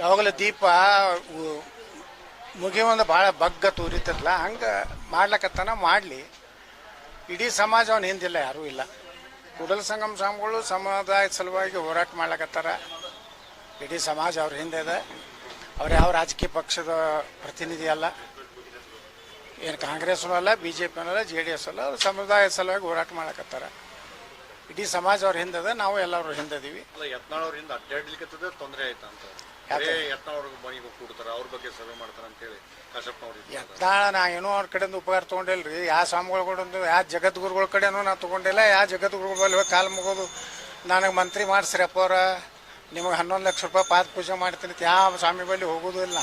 ಯಾವಾಗಲೂ ದೀಪ ಮುಗಿಯೊಂದು ಭಾಳ ಬಗ್ಗ ತೂರಿತಿರಲ್ಲ ಹಂಗೆ ಮಾಡ್ಲಕತ್ತನ ಮಾಡಲಿ. ಇಡೀ ಸಮಾಜ ಅವನ ಹಿಂದಿಲ್ಲ, ಯಾರೂ ಇಲ್ಲ. ಕೂಡಲ ಸಂಗಮ ಸ್ವಾಮಿಗಳು ಸಮುದಾಯದ ಸಲುವಾಗಿ ಹೋರಾಟ ಮಾಡ್ಲಕತ್ತಾರ. ಇಡೀ ಸಮಾಜ ಅವ್ರ ಹಿಂದೆ ಇದೆ. ಅವ್ರು ಯಾವ ರಾಜಕೀಯ ಪಕ್ಷದ ಪ್ರತಿನಿಧಿ ಅಲ್ಲ. ಏನು ಕಾಂಗ್ರೆಸ್ನೂ ಅಲ್ಲ ಬಿ ಜೆ ಪಿನೂ ಅಲ್ಲ, ಜೆ ಡಿ ಎಸ್ ಅಲ್ಲ, ಅವ್ರು ಸಮುದಾಯದ ಸಲುವಾಗಿ ಹೋರಾಟ ಮಾಡ್ಲಕತ್ತಾರ. ಇಡೀ ಸಮಾಜ ಅವ್ರ ಹಿಂದೆ ನಾವು ಎಲ್ಲರೂ ಹಿಂದೆ ಇದೀವಿ. ತೊಂದರೆ ಆಯ್ತಾ ಅಂತ ಯಾಕೆ? ಮನೆಗೆ ಕೂಡ್ತಾರ ಅವ್ರ ಬಗ್ಗೆ ಸಭೆ ಮಾಡ್ತಾರ ಅಂತ ಹೇಳಿ ಕಾಶಪ್ಪನವ್ರು ಇದ್ದಾರೆ. ಯತ್ನಾಳ ನಾ ಏನೋ ಅವ್ರ ಕಡೆಯಿಂದ ಉಪಕಾರ ತಗೊಂಡಿಲ್ರಿ. ಯಾವ ಸ್ವಾಮಿಗಳ ಕಡೆಯಿಂದ ಯಾವ ಜಗದ್ಗುರುಗಳ ಕಡೆನೂ ನಾ ತೊಗೊಂಡಿಲ್ಲ ಯಾವ ಜಗದ್ಗುರುಗಳ ಬಲ್ಲಿ ಹೋಗಿ ಕಾಲು ಮುಗೋದು ನನಗೆ ಮಂತ್ರಿ ಮಾಡಿಸ್ರಿ ಅಪ್ಪವ್ರ ನಿಮಗೆ ಹನ್ನೊಂದು ಲಕ್ಷ ರೂಪಾಯಿ ಪಾದ ಪೂಜೆ ಮಾಡ್ತೀನಿ ಯಾವ ಸ್ವಾಮಿ ಬಳಿ ಹೋಗೋದು ಇಲ್ಲ.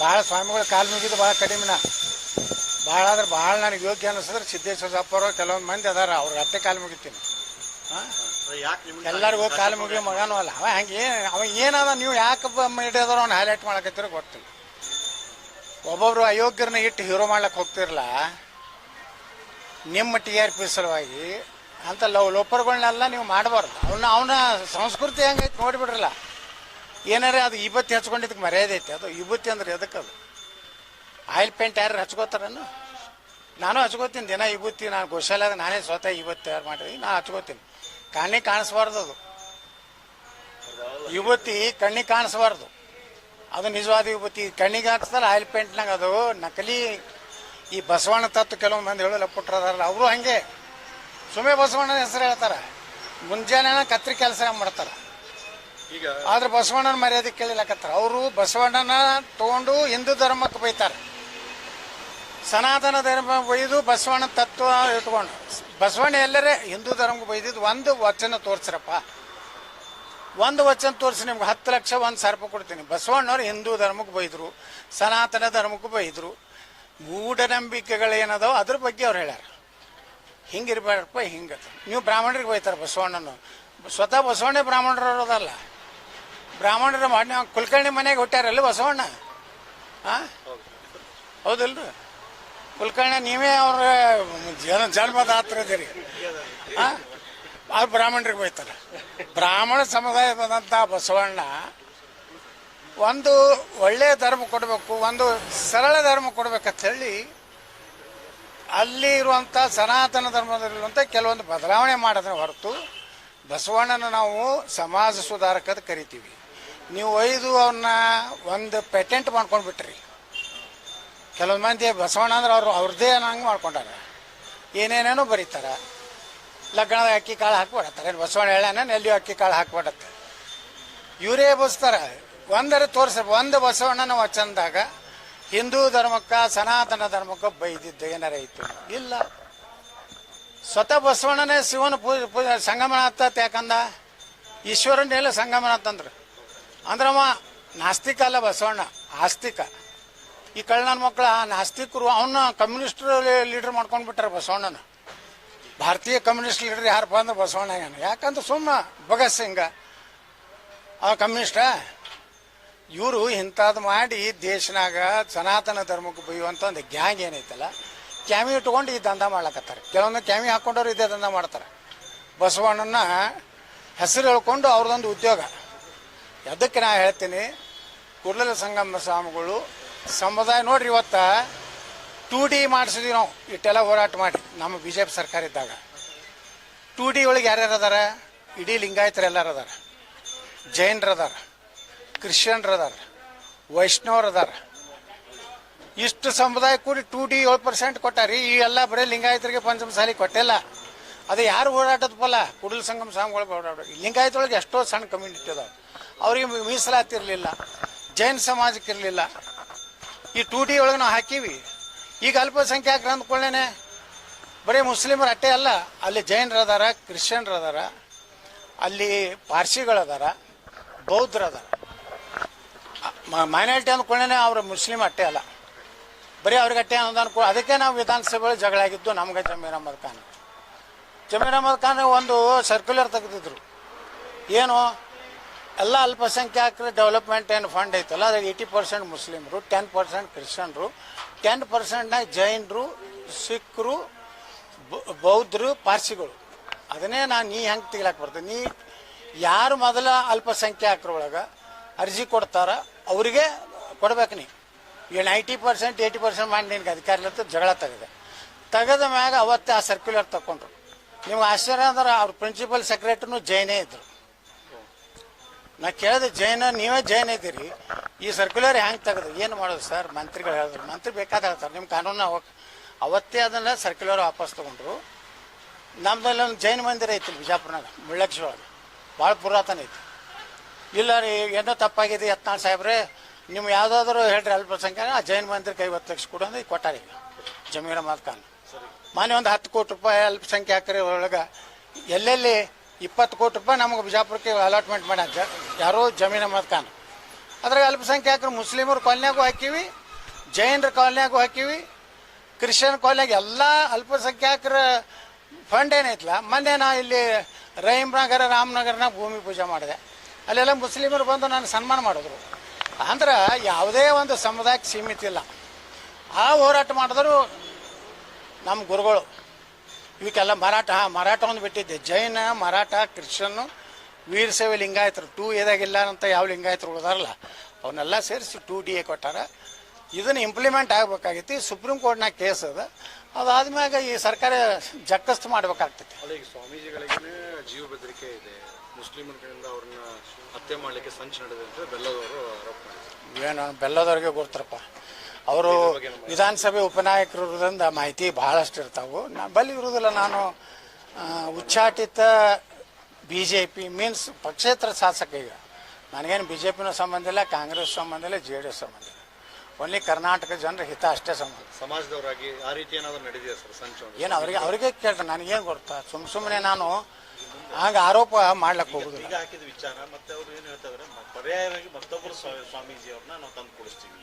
ಭಾಳ ಸ್ವಾಮಿಗಳ ಕಾಲು ಮುಗಿದು ಭಾಳ ಕಡಿಮೆ ನಾ ಭಾಳ ಆದ್ರೆ ಭಾಳ ನನಗೆ ಯೋಗ್ಯ ಅನಿಸಿದ್ರೆ ಸಿದ್ದೇಶ್ವರ ಅಪ್ಪರು ಕೆಲವೊಂದು ಮಂದಿ ಅದಾರ ಅವ್ರಿಗೆ ಅತ್ತೆ ಕಾಲು ಮುಗಿತೀನಿ. ಹಾಂ? ಎಲ್ಲರಿಗೂ ಕಾಲು ಮುಗಿ ಮಗನೂ ಅಲ್ಲ. ಅವ ಹಂಗೆ ಅವ ಏನದ ನೀವು ಯಾಕೆ ಹಿಡಿಯೋದ್ರ ಅವ್ನ ಹೈಲೈಟ್ ಮಾಡಕತ್ತಿರ ಗೊತ್ತಿಲ್ಲ. ಒಬ್ಬೊಬ್ರು ಅಯೋಗ್ಯರನ್ನ ಇಟ್ಟು ಹೀರೋ ಮಾಡ್ಲಕ್ಕೆ ಹೋಗ್ತಿರಲ್ಲ ನಿಮ್ಮ ಟಿ ಆರ್ ಪಿ ಸಲುವಾಗಿ ಅಂತ ಲವ್ ಲೋಪರ್ಗಳನ್ನೆಲ್ಲ ನೀವು ಮಾಡಬಾರ್ದು. ಅವನ್ನ ಅವನ ಸಂಸ್ಕೃತಿ ಹೆಂಗೈತೆ ನೋಡಿಬಿಡ್ರಲ್ಲ. ಏನಾರ ಅದು ಇಬತ್ತಿ ಹಚ್ಕೊಂಡಿದ್ದಕ್ಕೆ ಮರ್ಯಾದೆ ಐತೆ. ಅದು ಇಬ್ಬತ್ತಿ ಅಂದ್ರೆ ಎದಕ್ಕೆ ಅದು? ಆಯಿಲ್ ಪೇಂಟ್ ಯಾರು ಹಚ್ಕೋತಾರನು ನಾನು ಹಚ್ಕೋತೀನಿ. ದಿನ ಇಬ್ಬತ್ತಿ ನಾನು ಗೋಶಾಲಾಗ ನಾನೇ ಸ್ವತಃ ಇವತ್ತು ಯಾರು ಮಾಡಿದ್ವಿ ನಾನು ಹಚ್ಕೋತೀನಿ. ಕಣ್ಣಿಗೆ ಕಾಣಿಸ್ಬಾರ್ದು ಅದು. ಯುವತಿ ಕಣ್ಣಿಗೆ ಕಾಣಿಸ್ಬಾರ್ದು. ಅದು ನಿಜವಾದ ಯುವತಿ. ಕಣ್ಣಿಗೆ ಹಾಕ್ಸ್ತಾರೆ ಆಯಿಲ್ ಪೇಂಟ್ನಾಗ ಅದು ನಕಲಿ. ಈ ಬಸವಣ್ಣ ತತ್ವ ಕೆಲವೊಂದು ಮಂದಿ ಹೇಳಲ್ಲ ಪುಟ್ರದಾರಲ್ಲ ಅವರು ಹಂಗೆ. ಸುಮ್ಮನೆ ಬಸವಣ್ಣನ ಹೆಸರು ಹೇಳ್ತಾರೆ. ಮುಂಜಾನೆ ಕತ್ರಿ ಕೆಲಸ ಮಾಡ್ತಾರೆ. ಈಗ ಆದ್ರೆ ಬಸವಣ್ಣನ ಮರ್ಯಾದೆ ಕೇಳಿಲಕತ್ತಾರ. ಅವರು ಬಸವಣ್ಣನ ತಗೊಂಡು ಹಿಂದೂ ಧರ್ಮಕ್ಕೆ ಬೈತಾರೆ. ಸನಾತನ ಧರ್ಮ ಒಯ್ದು ಬಸವಣ್ಣ ತತ್ವ ಇಟ್ಕೊಂಡು. ಬಸವಣ್ಣ ಎಲ್ಲರೇ ಹಿಂದೂ ಧರ್ಮಕ್ಕೆ ಬೈದಿದ್ದು ಒಂದು ವಚನ ತೋರಿಸ್ರಪ್ಪ. ಒಂದು ವಚನ ತೋರಿಸಿ ನಿಮ್ಗೆ ಹತ್ತು ಲಕ್ಷ ಒಂದು ಸಾವಿರ ರೂಪಾಯಿ ಕೊಡ್ತೀನಿ. ಬಸವಣ್ಣವ್ರು ಹಿಂದೂ ಧರ್ಮಕ್ಕೆ ಬೈದರು, ಸನಾತನ ಧರ್ಮಕ್ಕೆ ಬೈದರು. ಮೂಢನಂಬಿಕೆಗಳೇನದೋ ಅದ್ರ ಬಗ್ಗೆ ಅವ್ರು ಹೇಳ್ಯಾರ. ಹಿಂಗಿರ್ಬೇಡಪ್ಪ ಹಿಂಗೆ ನೀವು ಬ್ರಾಹ್ಮಣರಿಗೆ ಬೈತಾರೆ ಬಸವಣ್ಣನು ಸ್ವತಃ ಬಸವಣ್ಣ ಬ್ರಾಹ್ಮಣರು ಇರೋದಲ್ಲ ಬ್ರಾಹ್ಮಣರ ಮಾಡಿ ಕುಲಕರ್ಣಿ ಮನೆಗೆ ಹುಟ್ಟ್ಯಾರಲ್ಲ ಬಸವಣ್ಣ? ಹಾಂ ಹೌದಿಲ್ರಿ? ಕುಲಕರ್ಣಿ, ನೀವೇ ಅವ್ರ, ಜನ ಜನ್ಮದಾತ್ರದಿರಿ ಹಾಂ ಅದು ಬ್ರಾಹ್ಮಣರಿಗೆ ಬೈತಾರೆ. ಬ್ರಾಹ್ಮಣ ಸಮುದಾಯದಂಥ ಬಸವಣ್ಣ ಒಂದು ಒಳ್ಳೆಯ ಧರ್ಮ ಕೊಡಬೇಕು, ಒಂದು ಸರಳ ಧರ್ಮ ಕೊಡ್ಬೇಕಂತ ಹೇಳಿ ಅಲ್ಲಿ ಇರುವಂಥ ಸನಾತನ ಧರ್ಮದಲ್ಲಿರುವಂಥ ಕೆಲವೊಂದು ಬದಲಾವಣೆ ಮಾಡಿದ್ರೆ ಹೊರತು ಬಸವಣ್ಣನ ನಾವು ಸಮಾಜ ಸುಧಾರಕದ ಕರಿತೀವಿ. ನೀವು ಒಯ್ದು ಅವನ್ನ ಒಂದು ಪೇಟೆಂಟ್ ಮಾಡ್ಕೊಂಡು ಬಿಟ್ರಿ ಕೆಲವೊಂದು ಮಂದಿ ಬಸವಣ್ಣ ಅಂದ್ರೆ ಅವರು ಅವ್ರದ್ದೇ ಹಂಗೆ ಮಾಡ್ಕೊಂಡಾರೆ. ಏನೇನೇನೋ ಬರೀತಾರೆ. ಲಗ್ನದ ಅಕ್ಕಿ ಕಾಳು ಹಾಕ್ಬಿಡತ್ತಾರೆ. ಏನು ಬಸವಣ್ಣ ಹೇಳಾನ ಎಲ್ಲಿಯೂ ಅಕ್ಕಿ ಕಾಳು ಹಾಕ್ಬಿಡತ್ತೆ. ಇವರೇ ಬಸ್ತಾರೆ. ಒಂದರ ತೋರಿಸ ಒಂದು ಬಸವಣ್ಣನ ವಚನದಾಗ, ಹಿಂದೂ ಧರ್ಮಕ್ಕ ಸನಾತನ ಧರ್ಮಕ್ಕ ಬೈದಿದ್ದು ಏನಾರ ಇತ್ತು ಇಲ್ಲ. ಸ್ವತಃ ಬಸವಣ್ಣನೇ ಶಿವನ ಪೂಜೆ ಪೂಜೆ ಸಂಗಮನಾಥ ಯಾಕಂದ? ಈಶ್ವರನ ಎಲ್ಲ ಸಂಗಮನಾಥ ಅಂದ್ರು ಅಂದ್ರವ ನಾಸ್ತಿಕ ಅಲ್ಲ ಬಸವಣ್ಣ, ಆಸ್ತಿಕ. ಈ ಕಳ್ಳನ ಮಕ್ಕಳ ನಾಸ್ತಿಕರು ಅವನ್ನ ಕಮ್ಯುನಿಸ್ಟ್ ಲೀಡರ್ ಮಾಡ್ಕೊಂಡು ಬಿಟ್ಟಾರ ಬಸವಣ್ಣನ. ಭಾರತೀಯ ಕಮ್ಯುನಿಸ್ಟ್ ಲೀಡರ್ ಯಾರಪ್ಪ ಅಂದ್ರೆ ಬಸವಣ್ಣ ಯಾಕಂದ್ರೆ ಸುಮ್ಮ ಭಗತ್ ಸಿಂಗ. ಆ ಕಮ್ಯುನಿಸ್ಟ ಇವರು ಇಂಥದ್ದು ಮಾಡಿ ದೇಶನಾಗ ಸನಾತನ ಧರ್ಮಕ್ಕೆ ಬೈಯುವಂಥ ಒಂದು ಗ್ಯಾಂಗ್ ಏನೈತಲ್ಲ ಕ್ಯಾಮಿ ಇಟ್ಕೊಂಡು ಈ ದಂಧ ಮಾಡ್ಲಕತ್ತಾರೆ. ಕೆಲವೊಂದು ಕ್ಯಾಮಿ ಹಾಕೊಂಡವ್ರು ಇದೇ ದಂಧ ಮಾಡ್ತಾರೆ. ಬಸವಣ್ಣನ ಹೆಸರು ಹೇಳ್ಕೊಂಡು ಅವ್ರದ್ದೊಂದು ಉದ್ಯೋಗ. ಅದಕ್ಕೆ ನಾ ಹೇಳ್ತೀನಿ, ಕುರ್ಲಲ ಸಂಗಮ ಸ್ವಾಮಿಗಳು ಸಮುದಾಯ ನೋಡ್ರಿ ಇವತ್ತ ಟು ಡಿ ಮಾಡಿಸಿದ್ವಿ ನಾವು. ಇಟ್ಟೆಲ್ಲ ಹೋರಾಟ ಮಾಡಿ. ನಮ್ಮ ಬಿ ಜೆ ಪಿ ಸರ್ಕಾರ ಇದ್ದಾಗ. ಟು ಡಿ ಒಳಗೆ ಯಾರ್ಯಾರು ಅದಾರ? ಇಡೀ ಲಿಂಗಾಯತರು ಎಲ್ಲರೂ ಅದಾರ. ಜೈನರು ಅದಾರ ಕ್ರಿಶ್ಚಿಯನ್ರು ಅದಾರ ವೈಷ್ಣವರು ಅದಾರ ಇಷ್ಟು ಸಮುದಾಯ ಕೂಡಿ ಟು ಡಿ ಏಳು ಪರ್ಸೆಂಟ್ ಕೊಟ್ಟಾರಿ. ಈ ಎಲ್ಲ ಬರೀ ಲಿಂಗಾಯತರಿಗೆ ಪಂಚಮಸಾಲಿ ಕೊಟ್ಟಿಲ್ಲ. ಅದು ಯಾರು ಓಡಾಟದ ಫಲ? ಕುಡಲ್ ಸಂಗಮ ಸ್ವಾಮಿಗಳು ಓಡಾಡ ಲಿಂಗಾಯತೊಳಗೆ ಎಷ್ಟೋ ಸಣ್ಣ ಕಮ್ಯುನಿಟಿ ಅದಾವ. ಅವ್ರಿಗೆ ಮೀಸಲಾತಿ ಇರಲಿಲ್ಲ ಜೈನ ಸಮಾಜಕ್ಕೆ ಇರಲಿಲ್ಲ. ಈ ಟೂ ಡಿ ಒಳಗೆ ನಾವು ಹಾಕೀವಿ. ಈಗ ಗ್ರಂಥ ಅಂದ್ಕೊಳ್ಳೇನೆ ಬರೀ ಮುಸ್ಲಿಮರ ಅಟ್ಟೆ ಅಲ್ಲ, ಅಲ್ಲಿ ಜೈನರ ಅದಾರ ಕ್ರಿಶ್ಚಿಯನ್ರ ಅದಾರ ಅಲ್ಲಿ ಪಾರ್ಸಿಗಳದಾರ ಅದಾರ ಬೌದ್ಧರು ಅದಾರ ಮೈನಾರಿಟಿ ಅಂದ್ಕೊಳ್ಳೇನೆ ಅವ್ರ ಮುಸ್ಲಿಮ್ ಅಟ್ಟೆ ಅಲ್ಲ. ಬರೀ ಅವ್ರಿಗೆ ಅಟ್ಟೆ ಅನ್ನೋದು ಅನ್ಕೊ ಅದಕ್ಕೆ ನಾವು ವಿಧಾನಸಭೆಗಳು ಜಗಳ ಆಗಿದ್ದು ನಮ್ಗೆ ಜಮೀರ್ ಅಹಮದ್ ಖಾನ್. ಜಮೀರ್ ಅಹಮದ್ ಖಾನ್ ಒಂದು ಸರ್ಕ್ಯುಲರ್ ತೆಗೆದಿದ್ರು. ಏನು? ಎಲ್ಲ ಅಲ್ಪಸಂಖ್ಯಾತರ ಡೆವಲಪ್ಮೆಂಟ್ ಏನು ಫಂಡ್ ಐತಲ್ಲ ಅದ್ರಾಗ ಏಯ್ಟಿ ಪರ್ಸೆಂಟ್ ಮುಸ್ಲಿಮರು ಟೆನ್ ಪರ್ಸೆಂಟ್ ಕ್ರಿಶ್ಚಿಯನ್ರು ಟೆನ್ ಪರ್ಸೆಂಟ್ನಾಗ ಜೈನರು, ಸಿಖ್ರು ಬೌದ್ಧರು, ಪಾರ್ಸಿಗಳು. ಅದನ್ನೇ ನಾನು ನೀ ಹೆಂಗೆ ತೆಗಿಲಾಕ ಬರ್ತದೆ ನೀ ಯಾರು ಮೊದಲ ಅಲ್ಪಸಂಖ್ಯಾತರೊಳಗೆ ಅರ್ಜಿ ಕೊಡ್ತಾರ, ಅವರಿಗೆ ಕೊಡ್ಬೇಕು ನೀ. ಈಗ ನೈಂಟಿ ಪರ್ಸೆಂಟ್ ಏಯ್ಟಿ ಪರ್ಸೆಂಟ್ ಮಾಡಿ ನಿನ್ಗೆ ಅಧಿಕಾರ ಇರ್ತದೆ ಜಗಳ ತೆಗೆದೆ. ತೆಗೆದ ಮ್ಯಾಗ ಅವತ್ತೇ ಆ ಸರ್ಕ್ಯುಲರ್ ತಗೊಂಡ್ರು ನಿಮ್ಗೆ ಆಶ್ಚರ್ಯ ಅಂದ್ರೆ ಅವ್ರ ಪ್ರಿನ್ಸಿಪಲ್ ಸೆಕ್ರೆಟ್ರಿನೂ ಜೈನೇ ಇದ್ರು. ನಾ ಕೇಳಿದೆ ಜೈನ, ನೀವೇ ಜೈನ್ ಇದ್ದೀರಿ. ಈ ಸರ್ಕ್ಯುಲರ್ ಹೆಂಗೆ ತೆಗೆದು ಏನು ಮಾಡೋದು ಸರ್ ಮಂತ್ರಿಗಳು ಹೇಳಿದ್ರು. ಮಂತ್ರಿ ಬೇಕಾದ ಹೇಳ್ತಾರೆ. ನಿಮ್ಮ ಕಾನೂನು ಅವ ಅವತ್ತೇ ಅದನ್ನ ಸರ್ಕ್ಯುಲರ್ ವಾಪಸ್ ತಗೊಂಡ್ರು. ನಮ್ದಲ್ಲಿ ಒಂದು ಜೈನ ಮಂದಿರ ಐತಿ ಬಿಜಾಪುರನಾಗ ಮುಳ್ಳಕ್ಷಿ ಒಳಗೆ ಭಾಳ ಪುರಾತನ ಐತಿ. ಇಲ್ಲ ರೀ, ಏನೋ ತಪ್ಪಾಗಿದೆ ಯತ್ನಾಳ್ ಸಾಹೇಬ್ರೆ. ನಿಮ್ಮ ಯಾವುದಾದ್ರೂ ಹೇಳ್ರಿ ಅಲ್ಪಸಂಖ್ಯಾತ ಆ ಜೈನ ಮಂದಿರಕ್ಕೆ ಐವತ್ತು ಲಕ್ಷ ಕೊಡು ಅಂದ್ರೆ ಕೊಟ್ಟಾರ ಈಗ ಜಮೀರ್ ಖಾನ್. ಒಂದು ಹತ್ತು ಕೋಟಿ ರೂಪಾಯಿ ಅಲ್ಪಸಂಖ್ಯಾತರ ಒಳಗೆ ಎಲ್ಲೆಲ್ಲಿ ಇಪ್ಪತ್ತು ಕೋಟಿ ರೂಪಾಯಿ ನಮಗೆ ಬಿಜಾಪುರಕ್ಕೆ ಅಲಾಟ್ಮೆಂಟ್ ಮಾಡ್ಯಾರ ಯಾರೋ ಜಮೀನ ಖಾನ್ ಅದ್ರಾಗ ಅಲ್ಪಸಂಖ್ಯಾತರು ಮುಸ್ಲಿಮರ ಕಾಲನ್ಯಾಗೂ ಹಾಕೀವಿ, ಜೈನರ ಕಾಲನ್ಯಾಗೂ ಹಾಕೀವಿ, ಕ್ರಿಶ್ಚಿಯನ್ ಕಾಲನ್ಯಾಗ ಎಲ್ಲ ಅಲ್ಪಸಂಖ್ಯಾತರ ಫಂಡ್ ಏನೈತಲ್ಲ ಮೊನ್ನೆ ನಾ ಇಲ್ಲಿ ರಹೀಮ್ನಗರ ರಾಮನಗರನಾಗ ಭೂಮಿ ಪೂಜೆ ಮಾಡಿದೆ. ಅಲ್ಲೆಲ್ಲ ಮುಸ್ಲಿಮರು ಬಂದು ನಾನು ಸನ್ಮಾನ ಮಾಡಿದ್ರು. ಅಂದ್ರೆ ಯಾವುದೇ ಒಂದು ಸಮುದಾಯಕ್ಕೆ ಸೀಮಿತ ಇಲ್ಲ. ಆ ಹೋರಾಟ ಮಾಡಿದ್ರು ನಮ್ಮ ಗುರುಗಳು. ಇವಕ್ಕೆಲ್ಲ ಮರಾಠ ಹಾಂ ಮರಾಠ ಒಂದು ಬಿಟ್ಟಿದ್ದೆ. ಜೈನ ಮರಾಠ ಕ್ರಿಶ್ಚನ್ನು ವೀರಸೇವೆ ಲಿಂಗಾಯತರು ಟೂ ಎದಾಗಿಲ್ಲ ಅಂತ ಯಾವ ಲಿಂಗಾಯತರು ಉಳಿದಾರಲ್ಲ ಅವನ್ನೆಲ್ಲ ಸೇರಿಸಿ ಟೂ ಡಿ ಎ ಕೊಟ್ಟಾರ. ಇದನ್ನು ಇಂಪ್ಲಿಮೆಂಟ್ ಆಗಬೇಕಾಗಿತ್ತು. ಸುಪ್ರೀಂ ಕೋರ್ಟ್ನಾಗ ಕೇಸ್ ಅದ. ಅದಾದ್ಮ್ಯಾಗ ಈ ಸರ್ಕಾರ ಜಕ್ಕಸ್ತು ಮಾಡ್ಬೇಕಾಗ್ತೈತಿ. ಈಗ ಸ್ವಾಮೀಜಿಗಳಿಗೇನೆ ಜೀವ ಬೆದರಿಕೆ ಇದೆ. ಮುಸ್ಲಿಮರ ಕಡೆಯಿಂದ ಅವ್ರನ್ನ ಹತ್ಯೆ ಮಾಡಲಿಕ್ಕೆ ಸಂಚು ನಡೆದಿದೆ ಅಂತ ಬೆಲ್ಲದವರು ಆರೋಪ ಏನು ಬೆಲ್ಲದವ್ರಿಗೆ ಗೊತ್ತರಪ್ಪ. ಅವರು ವಿಧಾನಸಭೆ ಉಪನಾಯಕರು ಇರೋದ್ರಿಂದ ಮಾಹಿತಿ ಬಹಳಷ್ಟು ಇರ್ತಾವು. ನಾ ಬಲ್ಲಿ ಇರುವುದಿಲ್ಲ ನಾನು ಉಚ್ಚಾಟಿತ ಬಿ ಜೆ ಪಿ ಮೀನ್ಸ್ ಪಕ್ಷೇತರ ಶಾಸಕ ಈಗ. ನನಗೇನು ಬಿ ಜೆ ಪಿನೂ ಸಂಬಂಧ ಇಲ್ಲ ಕಾಂಗ್ರೆಸ್ ಸಂಬಂಧ ಇಲ್ಲ ಜೆ ಡಿ ಎಸ್ ಸಂಬಂಧ ಇಲ್ಲ. ಓನ್ಲಿ ಕರ್ನಾಟಕ ಜನರ ಹಿತ ಅಷ್ಟೇ ಸಂಬಂಧ ಸಮಾಜದವರಾಗಿ ಆ ರೀತಿ ಏನಾದರೂ ನಡೆದಿದೆ ಸರ್ ಸಂಚು ಏನು ಅವರಿಗೆ ಅವರಿಗೆ ಕೇಳ್ತಾರೆ ನನಗೇನು ಗೊತ್ತಾ? ಸುಮ್ಮ ಸುಮ್ಮನೆ ನಾನು ಹಾಗೆ ಆರೋಪ ಮಾಡ್ಲಕ್ಕೆ ಹೋಗುದಿಲ್ಲ. ಈಗ ಹಾಕಿದ ವಿಚಾರ ಮತ್ತೆ ಅವರು ಏನು ಹೇಳ್ತಾರೆ ಪರ್ಯಾಯವಾಗಿ ಮತ್ತೊಬ್ಬರು ಸ್ವಾ- ಸ್ವಾಮೀಜಿ ಅವ್ರನ್ನ ನಾವು ತಂದು ಕೊಡಿಸ್ತೀವಿ.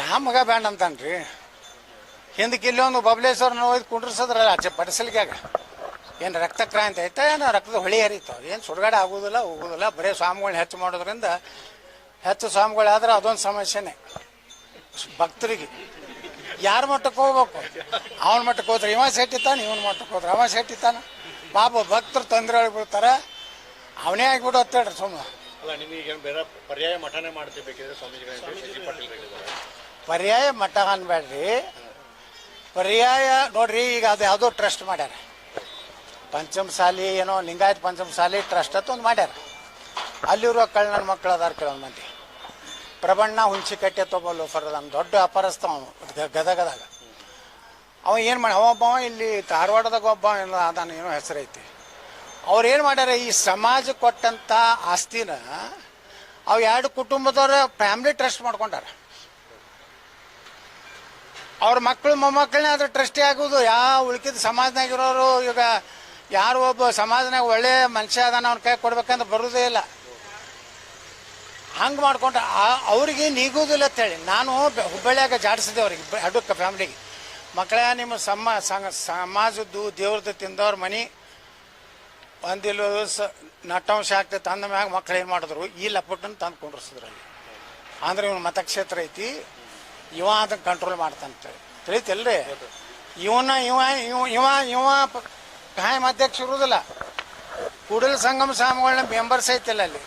ಯಾವ ಮಗ ಬ್ಯಾಂಡ್ ಅಂತಾನ್ರಿ? ಹಿಂದಕ್ಕೆ ಇಲ್ಲಿ ಒಂದು ಬಬಲೇಶ್ವರನ ಹೋಗಿ ಕುಂಡ್ರಸದ್ರಲ್ಲ, ಆಚೆ ಪಡಿಸಲಿಕ್ಕಾಗ ಏನು ರಕ್ತ ಕ್ರಾಂತಿ ಐತೆ ಏನೋ ರಕ್ತದ ಹೊಳಿ ಹರಿತಾವ? ಏನು ಸುಡುಗಾಡ ಆಗೋದಿಲ್ಲ, ಹೋಗೋದಿಲ್ಲ. ಬರೀ ಸ್ವಾಮಿಗಳನ್ನ ಹೆಚ್ಚು ಮಾಡೋದ್ರಿಂದ ಹೆಚ್ಚು ಸ್ವಾಮಿಗಳಾದ್ರೆ ಅದೊಂದು ಸಮಸ್ಯೆನೇ. ಭಕ್ತರಿಗೆ. ಯಾರ ಮಟ್ಟಕ್ಕೆ ಹೋಗ್ಬೇಕು? ಅವನ ಮಟ್ಟಕ್ಕೆ ಹೋದ್ರೆ ಇವ ಸೆಟ್ಟಿತಾನೆ ಇವನ ಮಟ್ಟಕ್ಕೆ ಹೋದ್ರೆ ಅವ ಸೆಟ್ಟಿತಾನ ಪಾಪ ಭಕ್ತರು ತೊಂದರೆ ಆಗಿಬಿಡ್ತಾರೆ. ಅವನೇ ಆಗಿಬಿಡು ಅಂತೇಳ್ರಿ ಸುಮ್ಮನೆ ಅಲ್ಲ, ನಿಮಗೆ ಬೇರೆ ಪರ್ಯಾಯ ಮಠನೇ ಮಾಡ್ತೀವಿ ಬೇಕಿದ್ರೆ ಪಾಟೀಲ್ ಪರ್ಯಾಯ ಮಠ ಅನ್ಬೇಡ್ರಿ. ಪರ್ಯಾಯ ನೋಡ್ರಿ, ಈಗ ಅದು ಯಾವುದೋ ಟ್ರಸ್ಟ್ ಮಾಡ್ಯಾರ. ಪಂಚಮಸಾಲಿ ಏನೋ ಲಿಂಗಾಯತ್ ಪಂಚಮಸಾಲಿ ಟ್ರಸ್ಟ್ ಅಂತ ಒಂದು ಮಾಡ್ಯಾರ. ಅಲ್ಲಿರುವ ಕಳ್ಳನ ಮಕ್ಕಳು ಅದಾರ ಕೆಲವೊಂದು ಮಂದಿ. ಪ್ರಬಣ್ಣ ಹುಂಚಿಕಟ್ಟೆ ತೊಗೊಲ್ ಫರ್ ನಮ್ಮ ದೊಡ್ಡ ಗ- ಗದಗದಾಗ. ಅವ ಏನು ಮಾಡಿ ಅವ ಇಲ್ಲಿ ಧಾರವಾಡದಾಗ ಒಬ್ಬ ಅದಾನ ಏನೋ ಹೆಸರೈತಿ ಅವ್ರು ಏನು ಮಾಡ್ಯಾರ, ಈ ಸಮಾಜ ಕೊಟ್ಟಂತ ಆಸ್ತಿನ ಅವು ಎರಡು ಕುಟುಂಬದವ್ರ ಫ್ಯಾಮಿಲಿ ಟ್ರಸ್ಟ್ ಮಾಡ್ಕೊಂಡಾರ. ಅವ್ರ ಮಕ್ಕಳು ಮೊಮ್ಮಕ್ಕಳನ್ನ ಅದ್ರ ಟ್ರಸ್ಟಿ ಆಗೋದು, ಯಾವ ಉಳ್ಕಿದ ಸಮಾಜನಾಗ ಇರೋರು ಈಗ ಯಾರು ಒಬ್ಬ ಸಮಾಜನಾಗ ಒಳ್ಳೆ ಮನುಷ್ಯ ಅದಾನ ಅವ್ನ ಕೈ ಕೊಡ್ಬೇಕಂತ ಬರೋದೇ ಇಲ್ಲ. ಹಂಗೆ ಮಾಡ್ಕೊಂಡ್ರೆ ಅವ್ರಿಗೆ ನೀಗುವುದಿಲ್ಲ ಅಂತೇಳಿ ನಾನು ಹುಬ್ಬಳ್ಳಿಯಾಗ ಜಾಡಿಸಿದೆ ಅವ್ರಿಗೆ ಅಡುಕ್ಕ ಫ್ಯಾಮ್ಲಿಗೆ ಮಕ್ಕಳ ನಿಮ್ಮ ಸಮ ಸಮಾಜದ್ದು ದೇವ್ರದ್ದು ತಿಂದವ್ರ ಮನೆ ಒಂದಿಲ್ಲ ಸ ನಟ್ಟಂಶ ಆಗ್ತೈತೆ ಅಂದ ಮ್ಯಾಗ ಮಕ್ಳು ಏನು ಮಾಡಿದ್ರು? ಈ ಲಪಟನ್ನು ತಂದು ಕುಂಡ್ರಸಿದ್ರು ಅಲ್ಲಿ. ಅಂದ್ರೆ ಇವನು ಮತಕ್ಷೇತ್ರ ಐತಿ. ಇವ ಅದನ್ನು ಕಂಟ್ರೋಲ್ ಮಾಡ್ತಾನಂತೇಳಿ ತಿಳಿತಲ್ರಿ ಇವನ, ಇವ ಇವ ಇವ ಇವ ಕಾಯಂ ಅಧ್ಯಕ್ಷ ಇರುವುದಿಲ್ಲ. ಕೂಡಲ ಸಂಗಮ ಸ್ವಾಮಿಗಳನ್ನ ಮೆಂಬರ್ಸ್ ಐತಿಲ್ಲ ಅಲ್ಲಿ.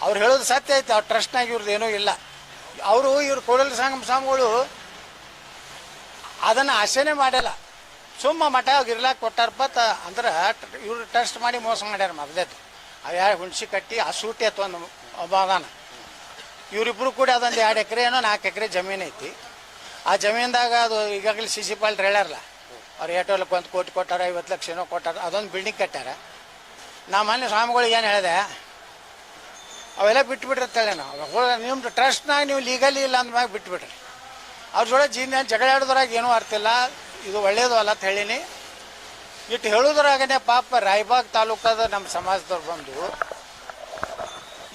ಅವ್ರು ಹೇಳೋದು ಸತ್ಯ ಐತೆ. ಅವ್ರ ಟ್ರಸ್ಟ್ನಾಗ ಇವ್ರದ್ದು ಏನೂ ಇಲ್ಲ. ಅವರು, ಇವ್ರು ಕೂಡಲ ಸಂಗಮ ಸ್ವಾಮಿಗಳು ಅದನ್ನು ಆಸೆನೇ ಮಾಡಿಲ್ಲ. ಸುಮ್ಮ ಮಠ ಇರ್ಲಾಕ್ ಕೊಟ್ಟಾರಪ್ಪ ತ ಅಂದ್ರೆ ಇವ್ರು ಟೆಸ್ಟ್ ಮಾಡಿ ಮೋಸ ಮಾಡ್ಯಾರ ಮೊದಲೇದು. ಅವು ಯಾರು ಹುಣ್ಸಿ ಕಟ್ಟಿ, ಆ ಸೂಟಿ ಅಥವಾ ಒಂದು ಒಬ್ಬ ಇವರಿಬ್ರು ಕೂಡ ಅದೊಂದು ಎರಡು ಎಕರೆ ಏನೋ ನಾಲ್ಕು ಎಕರೆ ಜಮೀನು ಐತಿ. ಆ ಜಮೀನ್ದಾಗ ಅದು ಈಗಾಗಲೇ ಸಿ ಸಿ ಪಾಲ್ಟ್ರು ಹೇಳ್ಯಾರಲ್ಲ, ಅವ್ರು ಏಟೋಲಕ್ಕೆ ಒಂದು ಕೋಟಿ ಕೊಟ್ಟಾರ, ಐವತ್ತು ಲಕ್ಷ ಏನೋ ಕೊಟ್ಟಾರ, ಅದೊಂದು ಬಿಲ್ಡಿಂಗ್ ಕಟ್ಟಾರ ನಾ ಮೊನ್ನೆ ಸ್ವಾಮಿಗಳಿಗೆ ಏನು ಹೇಳಿದೆ, ಅವೆಲ್ಲ ಬಿಟ್ಬಿಟ್ರಿ ಅಂತೇಳಿ ನಾವು. ನಿಮ್ದು ಟ್ರಸ್ಟ್ನಾಗ ನೀವು ಲೀಗಲಿ ಇಲ್ಲ ಅಂದ್ಮ್ಯಾಗ ಬಿಟ್ಬಿಟ್ರಿ. ಅವ್ರ ಜೋಡ ಜೀವನ ಜಗಳ ಆಡೋದ್ರಾಗ ಏನೂ ಅರ್ಥ ಇಲ್ಲ. ಇದು ಒಳ್ಳೇದು ಅಲ್ಲ ಅಂತ ಹೇಳೀನಿ. ಇಟ್ಟು ಹೇಳೋದ್ರಾಗನೆ ಪಾಪ ರಾಯಬಾಗ್ ತಾಲೂಕದ ನಮ್ಮ ಸಮಾಜದವ್ರು ಬಂದು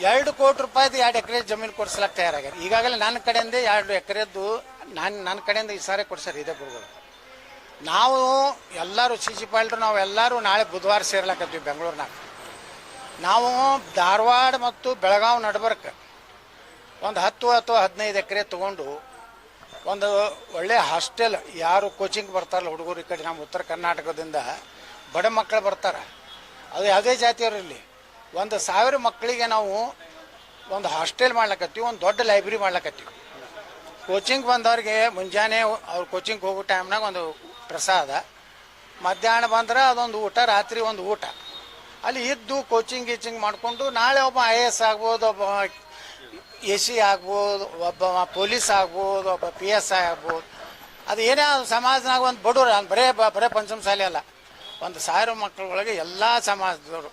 ಎರಡು ಕೋಟಿ ರೂಪಾಯಿದು ಎರಡು ಎಕರೆ ಜಮೀನು ಕೊಡ್ಸ್ಲಕ್ಕೆ ತಯಾರಾಗ್ಯಾರ. ಈಗಾಗಲೇ ನನ್ನ ಕಡೆಯಿಂದ ಎರಡು ಎಕರೆದ್ದು ನಾನು ನನ್ನ ಕಡೆಯಿಂದ ಈ ಸಾರಿ ಕೊಡ್ಸ್ಯಾರ ಇದೇ ಗುರುಗಳು. ನಾವು ಎಲ್ಲರೂ ಸಿ ಸಿ ಪಾಲ್ಟ್ರು ನಾವು ಎಲ್ಲರೂ ನಾಳೆ ಬುಧವಾರ ಸೇರ್ಲಾಕತ್ತೀವಿ ಬೆಂಗಳೂರಿನಾಗ. ನಾವು ಧಾರವಾಡ ಮತ್ತು ಬೆಳಗಾವಿ ನಡ್ಬರ್ಕ ಒಂದು ಹತ್ತು ಅಥವಾ ಹದಿನೈದು ಎಕರೆ ತಗೊಂಡು ಒಂದು ಒಳ್ಳೆ ಹಾಸ್ಟೆಲ್, ಯಾರು ಕೋಚಿಂಗ್ ಬರ್ತಾರಲ್ಲ ಹುಡುಗರು ಈ ಕಡೆ, ನಮ್ಮ ಉತ್ತರ ಕರ್ನಾಟಕದಿಂದ, ಬಡ ಮಕ್ಕಳು ಬರ್ತಾರೆ. ಅದು ಯಾವುದೇ ಜಾತಿಯವರು ಇಲ್ಲಿ ಒಂದು ಸಾವಿರ ಮಕ್ಕಳಿಗೆ ನಾವು ಒಂದು ಹಾಸ್ಟೆಲ್ ಮಾಡ್ಲಕತ್ತೀವಿ, ಒಂದು ದೊಡ್ಡ ಲೈಬ್ರರಿ ಮಾಡ್ಲಕತ್ತೀವಿ. ಕೋಚಿಂಗ್ ಬಂದವ್ರಿಗೆ ಮುಂಜಾನೆ ಅವ್ರು ಕೋಚಿಂಗ್ ಹೋಗೋ ಟೈಮ್ನಾಗ ಒಂದು ಪ್ರಸಾದ. ಮಧ್ಯಾಹ್ನ ಬಂದ್ರೆ ಅದೊಂದು ಊಟ, ರಾತ್ರಿ ಒಂದು ಊಟ. ಅಲ್ಲಿ ಇದ್ದು ಕೋಚಿಂಗ್ ಗೀಚಿಂಗ್ ಮಾಡಿಕೊಂಡು ನಾಳೆ ಒಬ್ಬ ಐ ಎ ಎಸ್ ಆಗ್ಬೋದು, ಒಬ್ಬ ಎ ಸಿ ಆಗ್ಬೋದು, ಒಬ್ಬ ಪೊಲೀಸ್ ಆಗ್ಬೋದು, ಒಬ್ಬ ಪಿ ಎಸ್ ಐ ಆಗ್ಬೋದು. ಅದು ಏನೇ ಸಮಾಜನಾಗ ಒಂದು ಬಡವ್ರು ಅದ್ ಬರೇ ಬರೇ ಶಾಲೆ ಅಲ್ಲ. ಒಂದು ಸಾವಿರ ಮಕ್ಕಳೊಳಗೆ ಎಲ್ಲ ಸಮಾಜದವರು.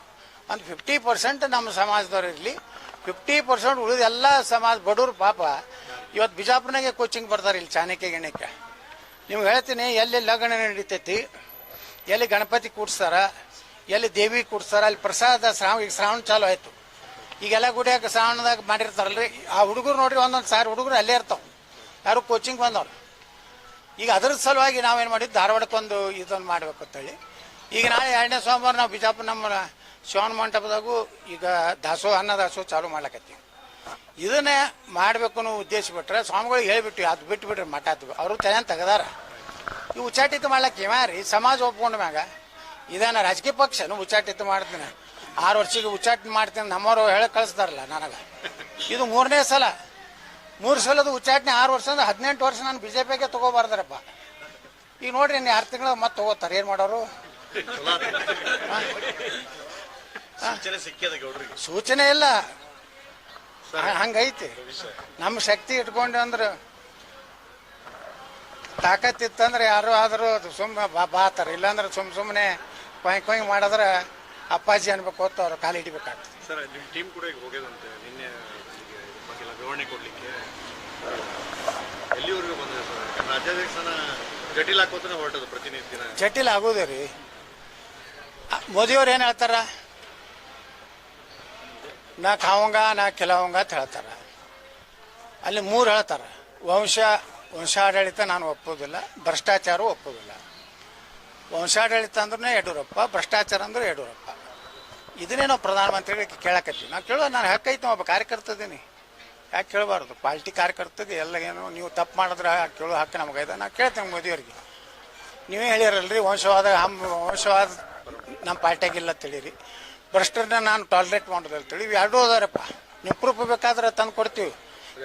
ಒಂದು ಫಿಫ್ಟಿ ಪರ್ಸೆಂಟ್ ನಮ್ಮ ಸಮಾಜದವ್ರು ಇರಲಿ. ಫಿಫ್ಟಿ ಪರ್ಸೆಂಟ್ ಉಳಿದ ಎಲ್ಲ ಸಮಾಜ ಬಡವ್ರು ಪಾಪ. ಇವತ್ತು ಬಿಜಾಪುರನಾಗೆ ಕೋಚಿಂಗ್ ಬರ್ತಾರೆ ಇಲ್ಲಿ ಚಾಣಕ್ಯ ಗಿಣಕ್ಕೆ ನಿಮ್ಗೆ ಹೇಳ್ತೀನಿ, ಎಲ್ಲಿ ಲಗ್ನ ನಡೀತೈತಿ, ಎಲ್ಲಿ ಗಣಪತಿ ಕೂಡ್ಸ್ತಾರ, ಎಲ್ಲಿ ದೇವಿ ಕೂಡ್ಸ್ತಾರ, ಅಲ್ಲಿ ಪ್ರಸಾದ ಶ್ರಾವ ಈಗ ಶ್ರಾವಣ ಚಾಲು ಆಯ್ತು. ಈಗೆಲ್ಲ ಗುಡಿಯಾಗ ಸಾವಣದಾಗ ಮಾಡಿರ್ತಾರಲ್ರಿ. ಆ ಹುಡುಗರು ನೋಡ್ರಿ, ಒಂದೊಂದು ಸಾವಿರ ಹುಡುಗರು ಅಲ್ಲೇ ಇರ್ತಾವ. ಯಾರು ಕೋಚಿಂಗ್ ಬಂದವ್ರು. ಈಗ ಅದ್ರ ಸಲುವಾಗಿ ನಾವೇನು ಮಾಡಿದ್ದು, ಧಾರವಾಡಕ್ಕೊಂದು ಇದೊಂದು ಮಾಡ್ಬೇಕು ಅಂತೇಳಿ. ಈಗ ನಾಳೆ ಎರಡನೇ ಸೋಮವಾರ ನಾವು ಬಿಜಾಪುರ ನಮ್ಮ ಶಿವನ ಮಂಟಪದಾಗೂ ಈಗ ದಾಸೋ ಅನ್ನ ದಾಸೋ ಚಾಲು ಮಾಡ್ಲಕತ್ತೀವಿ. ಇದನ್ನೇ ಮಾಡಬೇಕು ಅನ್ನೋ ಉದ್ದೇಶ ಬಿಟ್ರೆ ಸ್ವಾಮಿಗಳಿಗೆ ಹೇಳಿಬಿಟ್ಟು ಅದು ಬಿಟ್ಟು ಬಿಟ್ರೆ ಮಠ ಅವರು ತಲೆಯನ್ನು ತೆಗದಾರ. ಈ ಉಚ್ಚಾಟಿತ ಮಾಡ್ಲಕ್ಕೆ ರೀ, ಸಮಾಜ ಒಪ್ಕೊಂಡ ಮ್ಯಾಗ. ಇದೇನ ರಾಜಕೀಯ ಪಕ್ಷನು ಉಚ್ಚಾಟಿತ ಮಾಡ್ತೀನಿ. ಆರು ವರ್ಷಕ್ಕೆ ಉಚ್ಚಾಟನೆ ಮಾಡ್ತೀನಿ ನಮ್ಮವರು ಹೇಳಿ ಕಳಿಸ್ತಾರಲ್ಲ ನನಗೆ. ಇದು ಮೂರನೇ ಸಲ. ಮೂರು ಸಲದ ಉಚ್ಚಾಟನೆ ಆರು ವರ್ಷ ಅಂದ್ರೆ ಹದಿನೆಂಟು ವರ್ಷ ನಾನು ಬಿ ಜೆ ಪಿಗೆ ತಗೋಬಾರ್ದಾರಪ್ಪ. ಈಗ ನೋಡ್ರಿ ಇನ್ನು ಆರು ತಿಂಗಳು ಮತ್ತೆ ತಗೋತಾರೆ ಏನು ಮಾಡೋರು? ಸೂಚನೆ ಇಲ್ಲ. ಹಂಗೈತಿ. ನಮ್ಮ ಶಕ್ತಿ ಇಟ್ಕೊಂಡು ಅಂದ್ರೆ ತಾಕತ್ತಿತ್ತಂದ್ರೆ ಯಾರು ಆದರೂ ಸುಮ್ಮ ಬಾ ಬಾತಾರೆ. ಇಲ್ಲಾಂದ್ರೆ ಸುಮ್ಮ ಸುಮ್ಮನೆ ಕೊಯ್ ಕೊಯ್ ಮಾಡಿದ್ರೆ ಅಪ್ಪಾಜಿ ಅನ್ಬೇಕು ಹೊತ್ತು ಅವ್ರ ಕಾಲು ಹಿಡಿಬೇಕಾಗ್ತದೆ. ಸರ್ ನಿಮ್ಮ ಟೀಮ್ ಕೂಡ ಈಗ ಹೋಗ್ಯದಂತೆ. ನಿನ್ನೆ ಇಲ್ಲಿಗೆ ಇದ್ರ ವಿವರಣೆ ಕೊಡಲಿಕ್ಕೆ. ಎಲ್ಲಿವರೆಗೂ ಬಂದಿದೆ ಸರ್? ಯಾಕಂದ್ರೆ ರಾಜ್ಯಾಧ್ಯಕ್ಷನ ಜಟಿಲ್ ಹಾಕೋತಾನೆ ಹೊರಟದು ಪ್ರತಿನಿತ್ಯ ದಿನ ಆಗೋದೇ ರೀ. ಆ, ಮೋದಿಯವ್ರು ಏನು ಹೇಳ್ತಾರ? ನಾ ಖಾವಂಗ ನಾ ಕೆಲವಂಗ ಅಂತ ಹೇಳ್ತಾರ. ಅಲ್ಲಿ ಮೂರು ಹೇಳ್ತಾರ. ವಂಶ ವಂಶಾಡಳಿತ ನಾನು ಒಪ್ಪೋದಿಲ್ಲ ಭ್ರಷ್ಟಾಚಾರ ಒಪ್ಪೋದಿಲ್ಲ. ವಂಶಾಡಳಿತ ಅಂದ್ರೆ ಯಡಿಯೂರಪ್ಪ ಭ್ರಷ್ಟಾಚಾರ ಅಂದ್ರೆ ಯಡಿಯೂರಪ್ಪ. ಇದನ್ನೇ ನಾವು ಪ್ರಧಾನಮಂತ್ರಿಗಳಿಗೆ ಕೇಳಕತ್ತೀವಿ. ನಾವು ಕೇಳೋ ನಾನು ಹಕ್ಕೈತಿ ಒಬ್ಬ ಕಾರ್ಯಕರ್ತ ಇದೀನಿ ಯಾಕೆ ಕೇಳಬಾರ್ದು? ಪಾರ್ಟಿ ಕಾರ್ಯಕರ್ತಗೆ ಎಲ್ಲ ಏನು, ನೀವು ತಪ್ಪು ಮಾಡಿದ್ರೆ ಕೇಳೋ ಹಕ್ಕು ನಮಗೈತೆ. ನಾನು ಕೇಳ್ತೇನೆ ಮೋದಿಯವ್ರಿಗೆ. ನೀವೇ ಹೇಳಿರಲ್ರಿ, ವಂಶವಾದ, ಹಮ್, ವಂಶವಾದ ನಮ್ಮ ಪಾರ್ಟಿಯಾಗಿಲ್ಲ ತಿಳಿರಿ ಭ್ರಷ್ಟರನ್ನ ನಾನು ಟಾಲರೇಟ್ ಮಾಡೋದು ತಿಳಿ ಎರಡೂ ಅದಾರಪ್ಪ ನೀವು ಪ್ರೂಫ್ ಬೇಕಾದ್ರೆ ತಂದು ಕೊಡ್ತೀವಿ.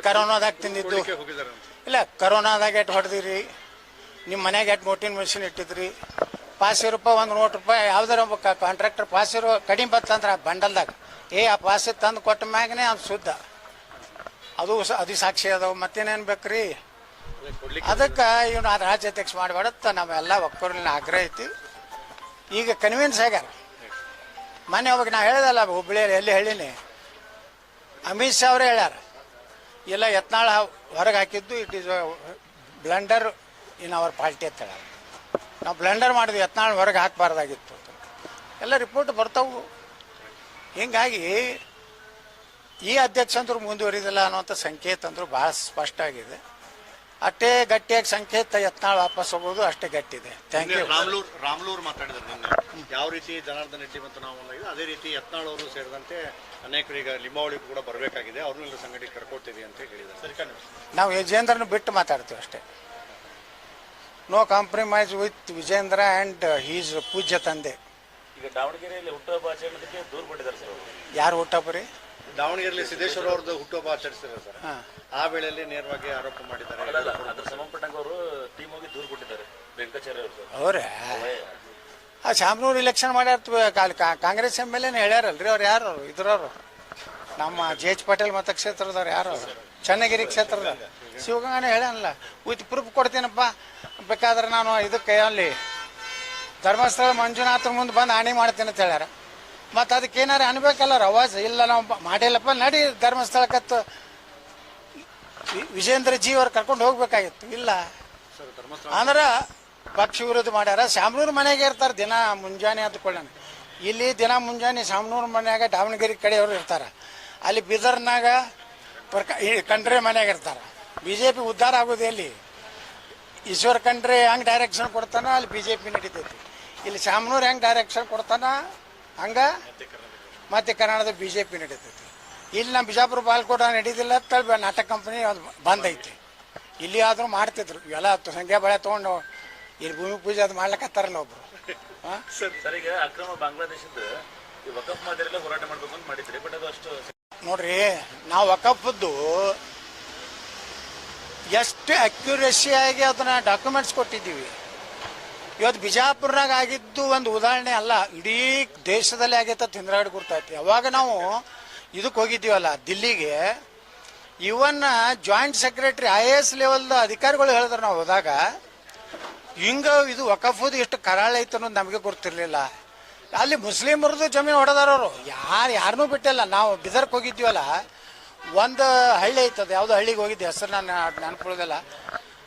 ಕರೋನಾದಾಗ ತಿಂದಿದ್ದು. ಇಲ್ಲ, ಕರೋನಾದಾಗ ಎಟ್ ಹೊಡೆದಿರಿ? ನಿಮ್ಮ ಮನೆಗೆ ಎಟ್ ಮೋಟಿನ್ ಮೆಷಿನ್ ಇಟ್ಟಿದ್ರಿ? ಪಾಸ್ ರೂಪಾಯಿ ಒಂದು ನೋಟ್ ರೂಪಾಯಿ ಯಾವ್ದಾರ ಒಬ್ಬ ಕಾಂಟ್ರಾಕ್ಟರ್ ಪಾಸ್ ಇರೋ ಕಡಿಮೆ ಬತ್ತಂದ್ರೆ ಆ ಬಂಡಲ್ದಾಗ. ಏ, ಆ ಪಾಸ್ ತಂದು ಕೊಟ್ಟ ಮ್ಯಾಗನೇ ಅದು ಶುದ್ಧ. ಅದು ಅದು ಸಾಕ್ಷಿ ಅದಾವ. ಮತ್ತೇನೇನು ಬೇಕ್ರಿ? ಅದಕ್ಕ ಇವನು ಆ ರಾಜ್ಯಾಧ್ಯಕ್ಷ ಮಾಡಬೇಡತ್ತ ನಾವೆಲ್ಲ ಒಕ್ಕೂರಿನ ಆಗ್ರಹ ಐತಿ. ಈಗ ಕನ್ವಿನ್ಸ್ ಆಗ್ಯಾರ. ಮೊನ್ನೆ ಅವಾಗ ನಾ ಹೇಳಿದಲ್ಲ ಹುಬ್ಳಿಯಲ್ಲಿ ಎಲ್ಲಿ ಹೇಳಿನಿ? ಅಮಿತ್ ಶಾ ಅವರೇ ಹೇಳ್ಯಾರ. ಇಲ್ಲ, ಯತ್ನಾಳ ಹೊರಗೆ ಹಾಕಿದ್ದು it is blunder in our party ಅಂತ ಹೇಳ್ಯಾರ. ನಾವು ಬ್ಲೆಂಡರ್ ಮಾಡಿದ್ವಿ ಯತ್ನಾಳ್ ಹೊರಗೆ ಹಾಕಬಾರ್ದಾಗಿತ್ತು. ಎಲ್ಲ ರಿಪೋರ್ಟ್ ಬರ್ತಾವು. ಹೀಗಾಗಿ ಈ ಅಧ್ಯಕ್ಷ ಅಂದ್ರೂ ಮುಂದುವರಿದಿಲ್ಲ ಅನ್ನುವಂಥ ಸಂಕೇತ ಅಂದ್ರೂ ಭಾಳ ಸ್ಪಷ್ಟ ಆಗಿದೆ. ಅಷ್ಟೇ ಗಟ್ಟಿಯಾಗಿ ಸಂಕೇತ ಯತ್ನಾಳ್ ವಾಪಸ್ ಹೋಗೋದು ಅಷ್ಟೇ ಗಟ್ಟಿದೆ. ಥ್ಯಾಂಕ್ ಯು ರಾಮ್ಲೂರ್ ರಾಮ್ಲೂರ್ ಮಾತಾಡಿದ್ರು ನಿನ್ನೆ. ಯಾವ ರೀತಿ ಜನಾರ್ದನ್ ರೆಡ್ಡಿ ಮತ್ತು ನಾವು ಅದೇ ರೀತಿ ಯತ್ನಾಳ್ ಅವರು ಸೇರಿದಂತೆ ಅನೇಕರು ಈಗ ಲಿಂಬಾವಳಿ ಕೂಡ ಬರಬೇಕಾಗಿದೆ. ಅವ್ರನ್ನೆಲ್ಲ ಸಂಘಟನೆ ಕರ್ಕೊಡ್ತೀವಿ ಅಂತ ಹೇಳಿದ್ದಾರೆ. ಸರಿ ನಾವು ಯಜೇಂದ್ರನ ಬಿಟ್ಟು ಮಾತಾಡ್ತೀವಿ ಅಷ್ಟೇ. No compromise with Vijendra and his ಪೂಜ್ಯ ತಂದೆ ಈಗ ದಾವಣಗೆರೆಯಲ್ಲಿ ಹುಟ್ಟುಹಬ್ಬ ಆಚರಣೆಗೆ ದೂರು ಕೊಟ್ಟಿದ್ದಾರೆ ಸರ್ ಅವರು. ಯಾರು ರೀ? ದಾವಣಗೆರೆಯಲ್ಲಿ ಸಿದ್ದೇಶ್ವರ ಅವ್ರದ್ದು ಹುಟ್ಟುಹಬ್ಬ ಆಚರಿಸಿದ್ದಾರೆ ಸರ್. ಹಾಂ. ಆ ವೇಳೆಯಲ್ಲಿ ನೇರವಾಗಿ ಆರೋಪ ಮಾಡಿದ್ದಾರೆ. ಅಲ್ಲ ಅದ್ರ ಸಂಬಂಧಪಟ್ಟಂಗೆ ಅವರು ಟೀಮ್ ಹೋಗಿ ದೂರು ಕೊಟ್ಟಿದ್ದಾರೆ ವೆಂಕಟಾಚಾರ್ಯ ಅವರು ಸರ್. ಅವರೇ? ಆ ಶಾಮನೂರು ಇಲೆಕ್ಷನ್ ಮಾಡ್ಯಾರ ಕಾಂಗ್ರೆಸ್ ಎಂ ಎಲ್ ಎನ್ ಹೇಳ್ಯಾರಲ್ರಿ ಅವ್ರು ಯಾರು? ಅವ್ರು? ಇದ್ರವ್ರು. ನಮ್ಮ ಜೆ ಎಚ್ ಪಾಟೀಲ್ ಮತಕ್ಷೇತ್ರದವ್ರು ಯಾರು? ಅವ್ರು? ಚನ್ನಗಿರಿ ಕ್ಷೇತ್ರದ ಶಿವಗಂಗನೇ ಹೇಳಲ್ಲ ವಿತ್ ಪ್ರೂಫ್ ಕೊಡ್ತೀನಪ್ಪ. ಬೇಕಾದ್ರೆ ನಾನು ಇದಕ್ಕೆ ಅಲ್ಲಿ ಧರ್ಮಸ್ಥಳ ಮಂಜುನಾಥ ಮುಂದೆ ಬಂದು ಹಾನಿ ಮಾಡ್ತೀನಿ ಅಂತ ಹೇಳ್ಯಾರ. ಮತ್ತು ಅದಕ್ಕೆ ಏನಾರು ಅನ್ಬೇಕಲ್ಲ ಅವಾಜ್ ಇಲ್ಲ ನಾವು ಮಾಡಿಲ್ಲಪ್ಪ ನಡಿ ಧರ್ಮಸ್ಥಳಕ್ಕತ್ತು. ವಿಜೇಂದ್ರ ಜಿ ಅವ್ರು ಕರ್ಕೊಂಡು ಹೋಗ್ಬೇಕಾಗಿತ್ತು. ಇಲ್ಲ. ಅಂದ್ರೆ ಪಕ್ಷ ವಿರೋಧ ಮಾಡ್ಯಾರ. ಶಾಮನೂರು ಮನೆಗೆ ಇರ್ತಾರೆ ದಿನ ಮುಂಜಾನೆ ಅಂದ್ಕೊಳ್ಳೋಣ ಇಲ್ಲಿ ದಿನ ಮುಂಜಾನೆ ಶಾಮನೂರು ಮನೆಯಾಗ ದಾವಣಗೆರೆ ಕಡೆಯವರು ಇರ್ತಾರೆ. ಅಲ್ಲಿ ಬೀದರ್ನಾಗ ಪ್ರಕ ಕಂಡ್ರೆ ಮನ್ಯಾಗ ಇರ್ತಾರೆ. ಬಿ ಜೆ ಪಿ ಉದ್ಧಾರ ಆಗೋದು ಎಲ್ಲಿ? ಈಶ್ವರ್ ಖಂಡ್ರೆ ಹೆಂಗೆ ಡೈರೆಕ್ಷನ್ ಕೊಡ್ತಾನ ಅಲ್ಲಿ ಬಿ ಜೆ ಪಿ ನಡೀತೈತಿ. ಇಲ್ಲಿ ಶಾಮನೂರು ಹೆಂಗೆ ಡೈರೆಕ್ಷನ್ ಕೊಡ್ತಾನ ಹಂಗೆ ಮತ್ತೆ ಕನ್ನಡದ ಬಿ ಜೆ ಪಿ ನಡೀತೈತಿ. ಇಲ್ಲಿ ನಮ್ಮ ಬಿಜಾಪುರ ಬಾಲ್ಕೋಟ ನಡೀದಿಲ್ಲ ಅಂತ ಹೇಳಿ ನಾಟಕ ಕಂಪ್ನಿ ಅದು ಬಂದ್ ಐತಿ ಇಲ್ಲಿ ಆದರೂ ಮಾಡ್ತಿದ್ರು. ಎಲ್ಲ ಸಂಖ್ಯಾ ಬಳೆ ತೊಗೊಂಡು ಇಲ್ಲಿ ಭೂಮಿ ಪೂಜೆ ಅದು ಮಾಡ್ಲಕತ್ತಾರಲ್ಲ ಒಬ್ರು. ಹಾಂ ಸರ್ ಈಗ ಅಕ್ರಮ ಬಾಂಗ್ಲಾದೇಶದ ಈ ವಕಫ್ ಮಾದರಿಯಲ್ಲೇ ಹೋರಾಟ ಮಾಡ್ಬೇಕು ಅಂತ ಮಾಡಿದ್ರಿ ಬಟ್ ಅದು ಅಷ್ಟು ನೋಡ್ರಿ ನಾವು ವಕಫದ್ದು ಎಷ್ಟು ಅಕ್ಯುರೇಸಿಯಾಗಿ ಅದನ್ನ ಡಾಕ್ಯುಮೆಂಟ್ಸ್ ಕೊಟ್ಟಿದ್ದೀವಿ. ಇವತ್ತು ಬಿಜಾಪುರ್ನಾಗ ಆಗಿದ್ದು ಒಂದು ಉದಾಹರಣೆ ಅಲ್ಲ, ಇಡೀ ದೇಶದಲ್ಲಿ ಆಗೈತೆ ತಿಂದ್ರಾಗಡೆ ಗುರ್ತೈತಿ ಅವಾಗ ನಾವು ಇದಕ್ಕೆ ಹೋಗಿದ್ದೀವಲ್ಲ, ದಿಲ್ಲಿಗೆ. Even joint secretary I A S ಲೆವೆಲ್ದ ಅಧಿಕಾರಿಗಳು ಹೇಳಿದ್ರು ನಾವು ಹೋದಾಗ, ಹಿಂಗ ಇದು ವಕಫುದು ಎಷ್ಟು ಕರಾಳ ಐತೆ ಅನ್ನೋದು ನಮಗೆ ಗೊತ್ತಿರಲಿಲ್ಲ. ಅಲ್ಲಿ ಮುಸ್ಲಿಮರದು ಜಮೀನು ಹೊಡೆದಾರವರು ಯಾರು ಯಾರನ್ನೂ ಬಿಟ್ಟಿಲ್ಲ. ನಾವು ಬಿದರ್ಕ್ ಹೋಗಿದ್ವಲ್ಲ ಒಂದು ಹಳ್ಳಿ ಐತದ, ಯಾವುದೋ ಹಳ್ಳಿಗೆ ಹೋಗಿದ್ದೆ, ಹೆಸರು ನಾನು ನೆನಪುಳಿದಲ್ಲ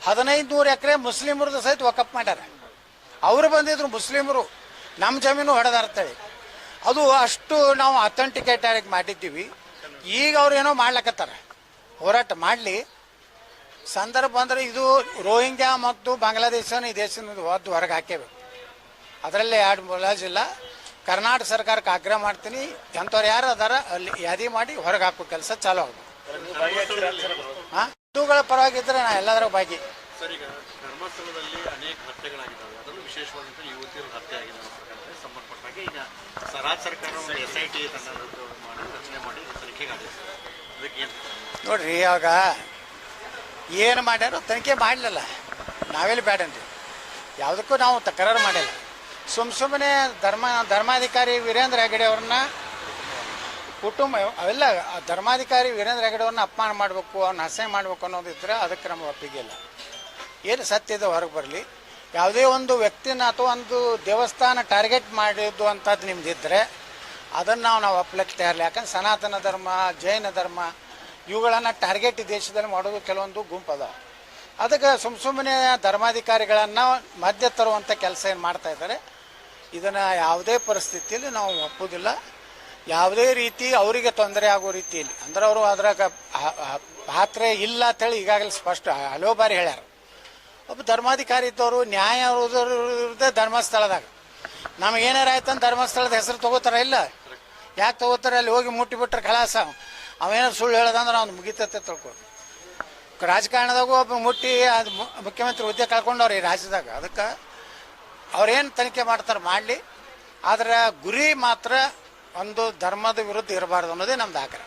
ಹದಿನೈದು ನೂರು ಎಕರೆ ಮುಸ್ಲಿಮರದು ಸಹಿತ ವಕಪ್ ಮಾಡ್ಯಾರ. ಅವರು ಬಂದಿದ್ರು ಮುಸ್ಲಿಮರು ನಮ್ಮ ಜಮೀನು ಹೊಡೆದಾರ್ತೇಳಿ ಅದು ಅಷ್ಟು ನಾವು ಅಥೆಂಟಿಕೇಟ್ ಆಗಿ ಮಾಡಿದ್ದೀವಿ. ಈಗ ಅವ್ರು ಏನೋ ಮಾಡ್ಲಕತ್ತಾರ. ಹೋರಾಟ ಮಾಡಲಿ. ಸಂದರ್ಭ ಅಂದ್ರೆ ಇದು ರೋಹಿಂಗ್ಯಾ ಮತ್ತು ಬಾಂಗ್ಲಾದೇಶನ ಈ ಹೊದ್ದು ಹೊರಗೆ ಹಾಕೇಬೇಕು. ಅದರಲ್ಲೇ ಎರಡು ಮುಲಾಜಿಲ್ಲ. ಕರ್ನಾಟಕ ಸರ್ಕಾರಕ್ಕೆ ಆಗ್ರಹ ಮಾಡ್ತೀನಿ. ಎಂಥವ್ರು ಯಾರು ಅದಾರ ಅಲ್ಲಿ ಯಾದಿ ಮಾಡಿ ಹೊರಗೆ ಹಾಕೋ ಕೆಲಸ ಚಾಲು ಆಗ್ಬೇಕು ಹಾಂ? ಹಿಂದೂಗಳ ಪರವಾಗಿದ್ದರೆ ನಾ ಎಲ್ಲದರ ಸರ್ ಈಗ ಧರ್ಮಸ್ಥಳದಲ್ಲಿ ಅನೇಕ ಹತ್ಯೆಗಳಾಗಿದ್ದಾವೆ. ಅದರಲ್ಲೂ ವಿಶೇಷವಾದಂಥ ಯುವತಿಯರ ಹತ್ಯೆ ಆಗಿದೆ ಅನ್ನೋ ಸಂಬಂಧಪಟ್ಟಾಗೆ ಈಗ ರಾಜ್ಯ ಸರ್ಕಾರ ಒಂದು ಎಸ್ ಐ ಟಿ ತಂಡ ಮಾಡಿ ರಚನೆ ಮಾಡಿ ತನಿಖೆಗೆ ಆದೇಶಿಸಿದೆ ಅದಕ್ಕೆ ಏನು ನೋಡ್ರಿ ಇವಾಗ ಏನು ಮಾಡ್ಯಾರೋ ತನಿಖೆ ಮಾಡಲಿಲ್ಲ. ನಾವೆಲ್ಲಿ ಬೇಡನ್ರಿ ಯಾವುದಕ್ಕೂ ನಾವು ತಕರಾರು ಮಾಡಿಲ್ಲ. ಸುಮ್ಮ ಸುಮ್ಮನೆ ಧರ್ಮ, ಧರ್ಮಾಧಿಕಾರಿ ವೀರೇಂದ್ರ ಹೆಗಡೆ ಅವ್ರನ್ನ ಕುಟುಂಬ, ಅವೆಲ್ಲ ಧರ್ಮಾಧಿಕಾರಿ ವೀರೇಂದ್ರ ಹೆಗಡೆ ಅವ್ರನ್ನ ಅಪಮಾನ ಮಾಡಬೇಕು, ಅವ್ರನ್ನ ಹಸೆ ಮಾಡಬೇಕು ಅನ್ನೋದಿದ್ರೆ ಅದಕ್ಕೆ ನಮ್ಮ ಒಪ್ಪಿಗೆ ಇಲ್ಲ. ಏನು ಸತ್ಯದ ಹೊರಗೆ ಬರಲಿ. ಯಾವುದೇ ಒಂದು ವ್ಯಕ್ತಿನ ಅಥವಾ ಒಂದು ದೇವಸ್ಥಾನ ಟಾರ್ಗೆಟ್ ಮಾಡಿದ್ದು ಅಂಥದ್ದು ನಿಮ್ದಿದ್ರೆ ಅದನ್ನು ನಾವು ನಾವು ತಯಾರಿಲ್ಲ ಯಾಕಂದ್ರೆ ಸನಾತನ ಧರ್ಮ, ಜೈನ ಧರ್ಮ, ಇವುಗಳನ್ನು ಟಾರ್ಗೆಟ್ ದೇಶದಲ್ಲಿ ಮಾಡೋದು ಕೆಲವೊಂದು ಗುಂಪು ಅದಾವ ಅದಕ್ಕೆ ಸುಮ್ ಸುಮ್ಮನೆ ಧರ್ಮಾಧಿಕಾರಿಗಳನ್ನು ಮಧ್ಯ ತರುವಂಥ ಕೆಲಸ ಏನು ಮಾಡ್ತಾ ಇದ್ದಾರೆ? ಇದನ್ನು ಯಾವುದೇ ಪರಿಸ್ಥಿತಿಯಲ್ಲಿ ನಾವು ಒಪ್ಪುವುದಿಲ್ಲ ಯಾವುದೇ ರೀತಿ ಅವರಿಗೆ ತೊಂದರೆ ಆಗೋ ರೀತಿಯಲ್ಲಿ. ಅಂದ್ರೆ ಅವರು ಅದ್ರಾಗ ಪಾತ್ರೆ ಇಲ್ಲ ಅಂತೇಳಿ ಈಗಾಗಲೇ ಸ್ಪಷ್ಟ ಹಲವು ಬಾರಿ ಹೇಳ್ಯಾರ. ಒಬ್ಬ ಧರ್ಮಾಧಿಕಾರಿ ಇದ್ದವರು, ನ್ಯಾಯ ಧರ್ಮಸ್ಥಳದಾಗ. ನಮಗೆ ಏನಾರ ಅಂತ ಧರ್ಮಸ್ಥಳದ ಹೆಸರು ತಗೋತಾರ ಇಲ್ಲ? ಯಾಕೆ ತಗೋತಾರೆ? ಅಲ್ಲಿ ಹೋಗಿ ಮುಟ್ಟಿಬಿಟ್ರೆ ಕಲಾಸ ಅವೇನಾರು ಸುಳ್ಳು ಹೇಳೋದಂದ್ರೆ ಅವ್ನು ಮುಗಿತತ್ತೆ ತಿಳ್ಕೊ ರಾಜಕಾರಣದಾಗೂ ಒಬ್ಬ ಮುಟ್ಟಿ, ಅದು ಮುಖ್ಯಮಂತ್ರಿ ಹುದ್ದೆ ಕಳ್ಕೊಂಡವ್ರಿ ರಾಜ್ಯದಾಗ. ಅದಕ್ಕೆ ಅವ್ರೇನು ತನಿಖೆ ಮಾಡ್ತಾರೆ ಮಾಡಲಿ. ಆದರೆ ಗುರಿ ಮಾತ್ರ ಒಂದು ಧರ್ಮದ ವಿರುದ್ಧ ಇರಬಾರ್ದು ಅನ್ನೋದೇ ನಮ್ದು ಆಗ್ರಹ.